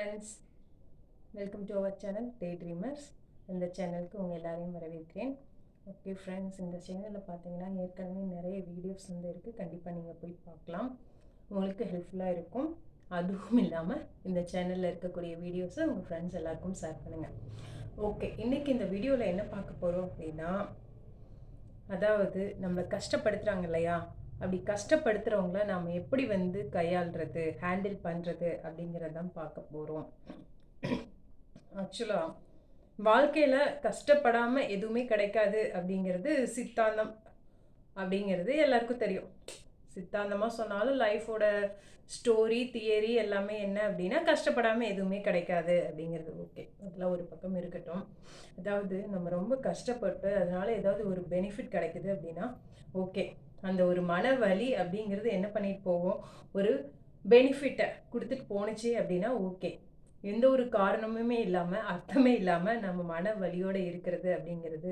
Friends welcome to our channel day dreamers இந்த சேனலுக்கு உங்கள் எல்லாரையும் வரவேற்கிறேன். ஓகே ஃப்ரெண்ட்ஸ் இந்த சேனலில் பார்த்தீங்கன்னா ஏற்கனவே நிறைய வீடியோஸ் வந்து இருக்குது கண்டிப்பாக நீங்கள் போய் பார்க்கலாம். உங்களுக்கு ஹெல்ப்ஃபுல்லாக இருக்கும். அதுவும் இல்லாமல் இந்த சேனலில் இருக்கக்கூடிய வீடியோஸை உங்கள் ஃப்ரெண்ட்ஸ் எல்லாருக்கும் ஷேர் பண்ணுங்கள் ஓகே இன்றைக்கி இந்த வீடியோவில் என்ன பார்க்க போகிறோம் அப்படின்னா அதாவது நம்ம கஷ்டப்படுத்துகிறாங்க இல்லையா? அப்படி கஷ்டப்படுத்துகிறவங்கள நாம் எப்படி வந்து கையாளுறது ஹேண்டில் பண்ணுறது அப்படிங்கிறதான் பார்க்க போகிறோம் ஆக்சுவலாக வாழ்க்கையில் கஷ்டப்படாமல் எதுவுமே கிடைக்காது அப்படிங்கிறது சித்தாந்தம் அப்படிங்கிறது எல்லாருக்கும் தெரியும். சித்தாந்தமாக சொன்னாலும் லைஃபோட ஸ்டோரி தியரி எல்லாமே என்ன அப்படின்னா கஷ்டப்படாமல் எதுவுமே கிடைக்காது அப்படிங்கிறது. ஓகே அதெல்லாம் ஒரு பக்கம் இருக்கட்டும். அதாவது நம்ம ரொம்ப கஷ்டப்பட்டு அதனால் ஏதாவது ஒரு பெனிஃபிட் கிடைக்குது அப்படின்னா ஓகே அந்த ஒரு மன வலி அப்படிங்கிறது என்ன பண்ணிட்டு போவோம் ஒரு பெனிஃபிட்டை கொடுத்துட்டு போணுச்சு அப்படின்னா ஓகே எந்த ஒரு காரணமுமே இல்லாமல் அர்த்தமே இல்லாமல் நம்ம மன வலியோடு இருக்கிறது அப்படிங்கிறது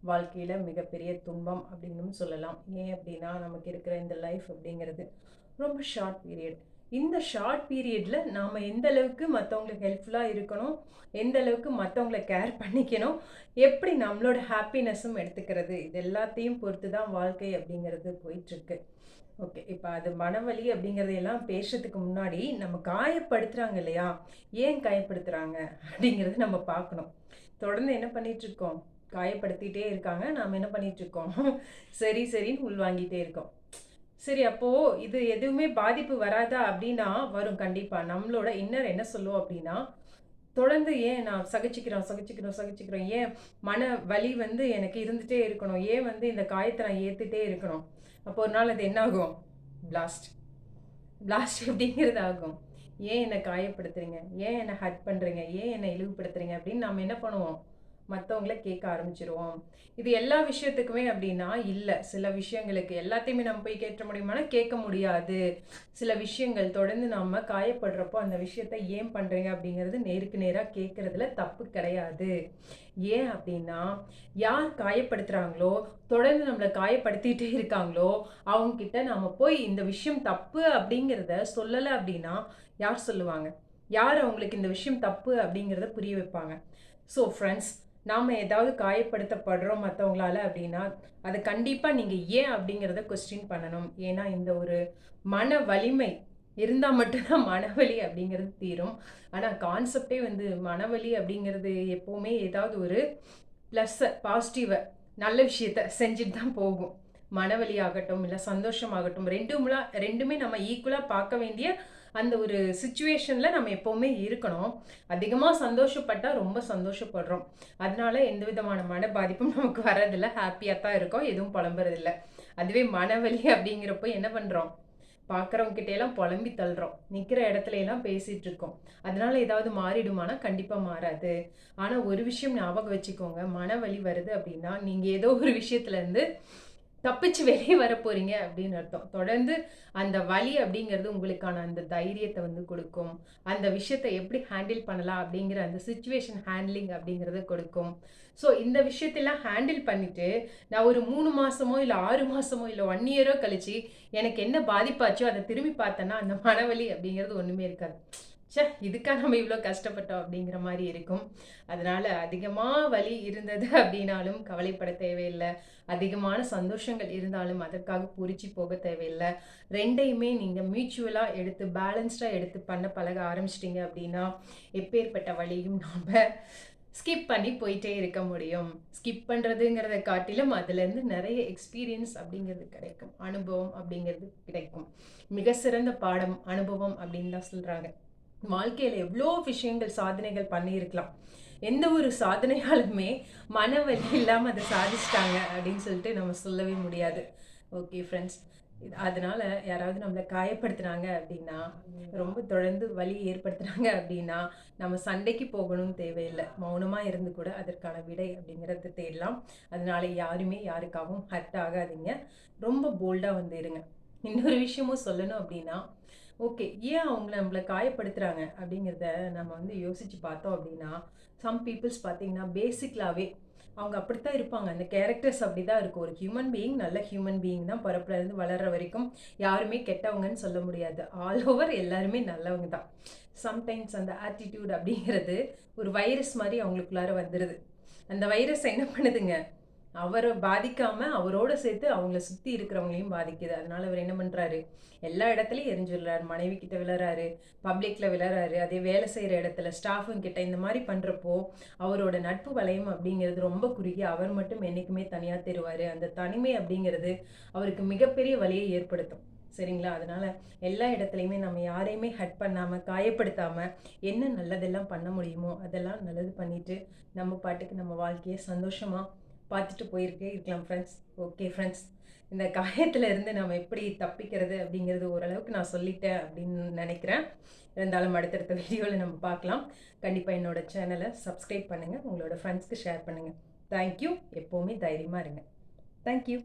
வாழ்க்கையில் மிகப்பெரிய துன்பம் அப்படின்னு சொல்லலாம். ஏன் அப்படின்னா நமக்கு இருக்கிற இந்த லைஃப் அப்படிங்கிறது ரொம்ப ஷார்ட் பீரியட் இந்த ஷார்ட் பீரியடில் நாம் எந்த அளவுக்கு மற்றவங்களுக்கு ஹெல்ப்ஃபுல்லாக இருக்கணும் எந்த அளவுக்கு மற்றவங்கள கேர் பண்ணிக்கணும் எப்படி நம்மளோட ஹாப்பினஸும் எடுத்துக்கிறது இது எல்லாத்தையும் பொறுத்து தான் வாழ்க்கை அப்படிங்கிறது போயிட்டுருக்கு. ஓகே இப்போ அது மனவலி அப்படிங்கிறதையெல்லாம் பேசுறதுக்கு முன்னாடி நம்ம காயப்படுத்துகிறாங்க இல்லையா? ஏன் காயப்படுத்துகிறாங்க அப்படிங்கிறத நம்ம பார்க்கணும். தொடர்ந்து என்ன பண்ணிகிட்ருக்கோம் காயப்படுத்திகிட்டே இருக்காங்க நாம் என்ன பண்ணிகிட்ருக்கோம் சரி சரின்னு உள்வாங்கிட்டே இருக்கோம். சரி அப்போது இது எதுவுமே பாதிப்பு வராதா அப்படின்னா வரும் கண்டிப்பாக நம்மளோட இன்னர் என்ன சொல்லுவோம் அப்படின்னா தொடர்ந்து ஏன் நான் சகிச்சுக்கிறோம் சகிச்சுக்கிறோம் சகிச்சுக்கிறோம்? ஏன் மன வலி வந்து எனக்கு இருந்துகிட்டே இருக்கணும்? ஏன் வந்து இந்த காயத்தை நான் ஏற்றுட்டே இருக்கணும்? அப்போ ஒரு நாள் அது என்ன ஆகும் பிளாஸ்ட் பிளாஸ்ட் அப்படிங்கிறது ஆகும். ஏன் என்னை காயப்படுத்துறீங்க? ஏன் என்னை ஹர்ட் பண்ணுறீங்க ஏன் என்னை இழிவுபடுத்துறீங்க? அப்படின்னு நம்ம என்ன பண்ணுவோம்? மற்றவங்கள கேட்க ஆரம்பிச்சிருவோம். இது எல்லா விஷயத்துக்குமே அப்படின்னா இல்லை. சில விஷயங்களுக்கு எல்லாத்தையுமே நம்ம போய் கேட்ட முடியுமானா கேட்க முடியாது. சில விஷயங்கள் தொடர்ந்து நம்ம காயப்படுறப்போ அந்த விஷயத்த ஏன் பண்ணுறீங்க அப்படிங்கிறது நேருக்கு நேராக கேட்குறதுல தப்பு கிடையாது. ஏன் அப்படின்னா யார் காயப்படுத்துகிறாங்களோ தொடர்ந்து நம்மளை காயப்படுத்திகிட்டே இருக்காங்களோ அவங்கக்கிட்ட நம்ம போய் இந்த விஷயம் தப்பு அப்படிங்கிறத சொல்லலை அப்படின்னா யார் சொல்லுவாங்க? யார் அவங்களுக்கு இந்த விஷயம் தப்பு அப்படிங்கிறத புரிய வைப்பாங்க? ஸோ ஃப்ரெண்ட்ஸ் நாம் ஏதாவது காயப்படுத்தப்படுறோம் மற்றவங்களால அப்படின்னா அதை கண்டிப்பாக நீங்கள் ஏன் அப்படிங்கிறத கொஸ்டின் பண்ணணும். ஏன்னா இந்த ஒரு மன வலிமை இருந்தால் மட்டும்தான் மனவலி அப்படிங்கிறது தீரும். ஆனால் கான்செப்டே வந்து மனவலி அப்படிங்கிறது எப்போவுமே ஏதாவது ஒரு ப்ளஸ்ஸை பாசிட்டிவை நல்ல விஷயத்த செஞ்சுட்டு தான் போகும். மனவலி ஆகட்டும் இல்லை சந்தோஷமாகட்டும் ரெண்டும்லாம் ரெண்டுமே நம்ம ஈக்குவலாக பார்க்க வேண்டிய அந்த ஒரு சுச்சுவேஷனில் நம்ம எப்போவுமே இருக்கணும். அதிகமாக சந்தோஷப்பட்டால் ரொம்ப சந்தோஷப்படுறோம். அதனால எந்த விதமான மன பாதிப்பும் நமக்கு வரதில்லை ஹாப்பியாக தான் இருக்கோம். எதுவும் புலம்புறதில்ல. அதுவே மனவலி அப்படிங்கிறப்போ என்ன பண்ணுறோம் பார்க்குறவங்க புலம்பி தள்ளுறோம். நிற்கிற இடத்துல எல்லாம் பேசிகிட்டு இருக்கோம். அதனால ஏதாவது மாறிடுமானா கண்டிப்பாக மாறாது. ஆனால் ஒரு விஷயம் ஞாபகம் வச்சுக்கோங்க. மனவலி வருது அப்படின்னா நீங்கள் ஏதோ ஒரு விஷயத்துலேருந்து தப்பிச்சு வெளியே வர போறீங்க அப்படின்னு அர்த்தம். தொடர்ந்து அந்த வலி அப்படிங்கிறது உங்களுக்கான அந்த தைரியத்தை வந்து கொடுக்கும். அந்த விஷயத்தை எப்படி ஹேண்டில் பண்ணலாம் அப்படிங்கிற அந்த சுச்சுவேஷன் ஹேண்ட்லிங் அப்படிங்கிறத கொடுக்கும். ஸோ இந்த விஷயத்தெல்லாம் ஹேண்டில் பண்ணிட்டு நான் ஒரு மூணு மாசமோ இல்லை ஆறு மாசமோ இல்லை ஒன் இயரோ கழிச்சு எனக்கு என்ன பாதிப்பாச்சோ அதை திரும்பி பார்த்தேன்னா அந்த மனவலி அப்படிங்கிறது ஒன்றுமே இருக்காது. சே இதுக்காக நம்ம இவ்வளோ கஷ்டப்பட்டோம் அப்படிங்கிற மாதிரி இருக்கும். அதனால் அதிகமாக வலி இருந்தது அப்படின்னாலும் கவலைப்பட தேவையில்லை. அதிகமான சந்தோஷங்கள் இருந்தாலும் அதற்காக பூரிச்சு போக தேவையில்லை. ரெண்டையுமே நீங்கள் மியூச்சுவலாக எடுத்து பேலன்ஸ்டாக எடுத்து பண்ண பழக ஆரம்பிச்சிட்டிங்க அப்படின்னா எப்பேற்பட்ட வழியும் நாம் ஸ்கிப் பண்ணி போயிட்டே இருக்க முடியும். ஸ்கிப் பண்ணுறதுங்கிறத காட்டிலும் அதுலேருந்து நிறைய எக்ஸ்பீரியன்ஸ் அப்படிங்கிறது கிடைக்கும். அனுபவம் அப்படிங்கிறது கிடைக்கும். மிக சிறந்த பாடம் அனுபவம் அப்படின்னு தான் சொல்கிறாங்க வாழ்க்கையில் எவ்வளோ விஷயங்கள் சாதனைகள் பண்ணியிருக்கலாம். எந்த ஒரு சாதனையாலுமே மனவலி இல்லாமல் அதை சாதிச்சிட்டாங்க அப்படின்னு சொல்லிட்டு நம்ம சொல்லவே முடியாது. ஓகே ஃப்ரெண்ட்ஸ் அதனால யாராவது நம்மளை காயப்படுத்துனாங்க அப்படின்னா ரொம்ப தொடர்ந்து வலி ஏற்படுத்துனாங்க அப்படின்னா நம்ம சண்டைக்கு போகணும்னு தேவையில்லை. மௌனமாக இருந்து கூட அதற்கான விடை அப்படிங்கிறத தேடலாம். அதனால யாருமே யாருக்காகவும் ஹர்ட் ஆகாதீங்க. ரொம்ப போல்டாக வந்து இருங்க. இன்னொரு விஷயமும் சொல்லணும் அப்படின்னா ஓகே ஏன் அவங்கள நம்மள காயப்படுத்துகிறாங்க அப்படிங்கிறத நம்ம வந்து யோசித்து பார்த்தோம் அப்படின்னா சம் பீப்புள்ஸ் பார்த்தீங்கன்னா பேசிக்லாகவே அவங்க அப்படித்தான் இருப்பாங்க. அந்த கேரக்டர்ஸ் அப்படி தான் இருக்கும். ஒரு ஹியூமன் பீயிங் நல்ல ஹியூமன் பீயிங் தான் பிறப்புலேருந்து வளர்கிற வரைக்கும் யாருமே கெட்டவங்கன்னு சொல்ல முடியாது. ஆல் ஓவர் எல்லாருமே நல்லவங்க தான். சம்டைம்ஸ் அந்த ஆட்டிடியூட் அப்படிங்கிறது ஒரு வைரஸ் மாதிரி அவங்களுக்குள்ளார வந்துடுது அந்த வைரஸ் என்ன பண்ணுதுங்க? அவரை பாதிக்காம அவரோட சேர்த்து அவங்கள சுற்றி இருக்கிறவங்களையும் பாதிக்குது. அதனால அவர் என்ன பண்ணுறாரு எல்லா இடத்துலையும் எரிஞ்சுடுறாரு மனைவி கிட்ட விழறாரு. பப்ளிக்கில் விழறாரு. அதே வேலை செய்கிற இடத்துல ஸ்டாஃபுங்க கிட்ட இந்த மாதிரி பண்ணுறப்போ அவரோட நட்பு வளையம் அப்படிங்கிறது ரொம்ப குறுகி. அவர் மட்டும் என்றைக்குமே தனியாக தருவார் அந்த தனிமை அப்படிங்கிறது அவருக்கு மிகப்பெரிய வழியை ஏற்படுத்தும். சரிங்களா? அதனால் எல்லா இடத்துலையுமே நம்ம யாரையுமே ஹட் பண்ணாமல் காயப்படுத்தாமல் என்ன நல்லதெல்லாம் பண்ண முடியுமோ அதெல்லாம் நல்லது பண்ணிவிட்டு நம்ம பாட்டுக்கு நம்ம வாழ்க்கையை சந்தோஷமாக பார்த்துட்டு போயிருக்கே இருக்கலாம் ஃப்ரெண்ட்ஸ் ஓகே ஃப்ரெண்ட்ஸ் இந்த காயத்தில் இருந்து நம்ம எப்படி தப்பிக்கிறது அப்படிங்கிறது ஓரளவுக்கு நான் சொல்லிட்டேன் அப்படின்னு நினைக்கிறேன். இருந்தாலும் அடுத்தடுத்த வீடியோவில் நம்ம பார்க்கலாம். கண்டிப்பாக என்னோடய சேனலை சப்ஸ்கிரைப் பண்ணுங்கள் உங்களோட ஃப்ரெண்ட்ஸ்க்கு ஷேர் பண்ணுங்கள் தேங்க்யூ எப்போவுமே தைரியமாக இருங்க. தேங்க்யூ